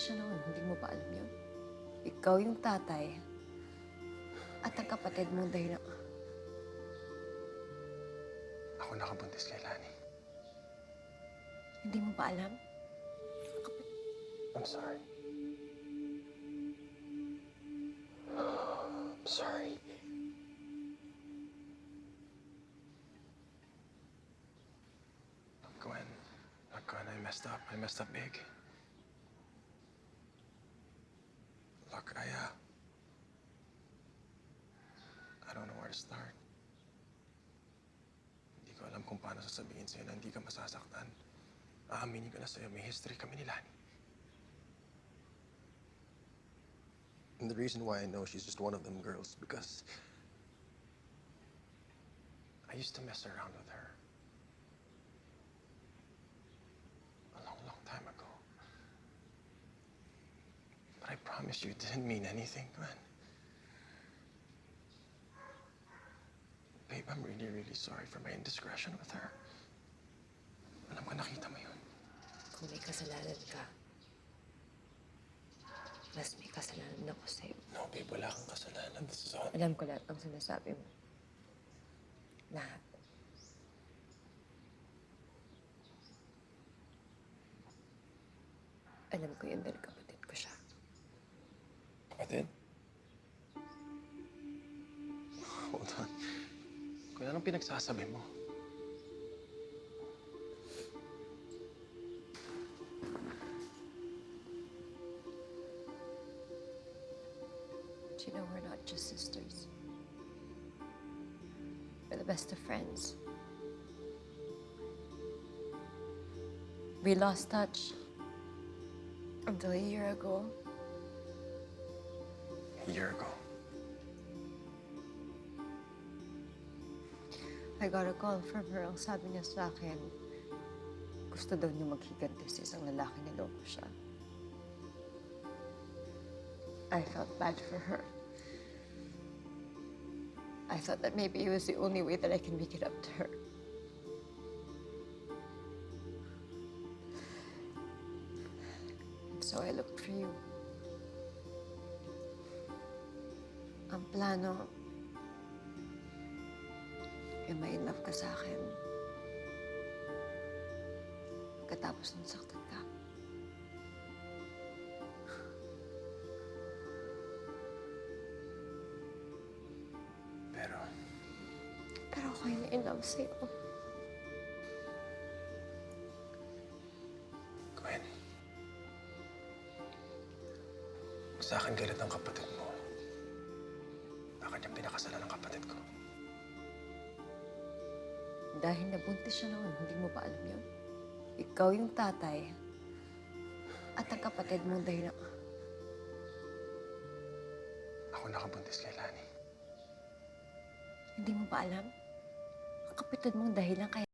siya noon, hindi mo pa alam yun? Ikaw yung tatay at ang kapatid mo dahil na... Ako nakabuntis kay Lani. Hindi mo pa alam? I'm sorry. I'm sorry. Gwen. Gwen, I messed up. I messed up big. Look, I, uh... I don't know where to start. Hindi ko alam kung paano sasabihin sa'yo na hindi ka masasaktan. Aaminin ko na sa'yo, may history kami ni Lani. And the reason why I know she's just one of them girls because I used to mess around with her. Promise you it didn't mean anything, Gwen. Babe, I'm really, really sorry for my indiscretion with her. Alam ko nakita mo yun. Kung may kasalanan ka, mas may kasalanan ako sa'yo. No, babe, wala kang kasalanan. This is all... Alam ko lahat ang sinasabi mo. Lahat. Alam ko yun dahil. Kapatid? Hold on. Kung anong pinagsasabi mo? But you know, we're not just sisters. We're the best of friends. We lost touch until a year ago. Year ago. I got a call from her. Ang sabi niya sa akin, gusto daw niya maghiganti sa isang lalaki na loko siya. I felt bad for her. I thought that maybe it was the only way that I can make it up to her. So I looked for you. Ang plano, yung may love ka sa akin. Katapos nung saktan ka. Pero, Pero ako yung in love sa'yo. Gwen. Sa akin galit ang kapatid mo, yung pinakasalan ng kapatid ko? Dahil nabuntis siya noon, hindi mo pa alam yun? Ikaw yung tatay at ang kapatid mo dahil na... Ako nakabuntis kay Lani. Hindi mo pa alam? Ang kapatid mo dahil lang kaya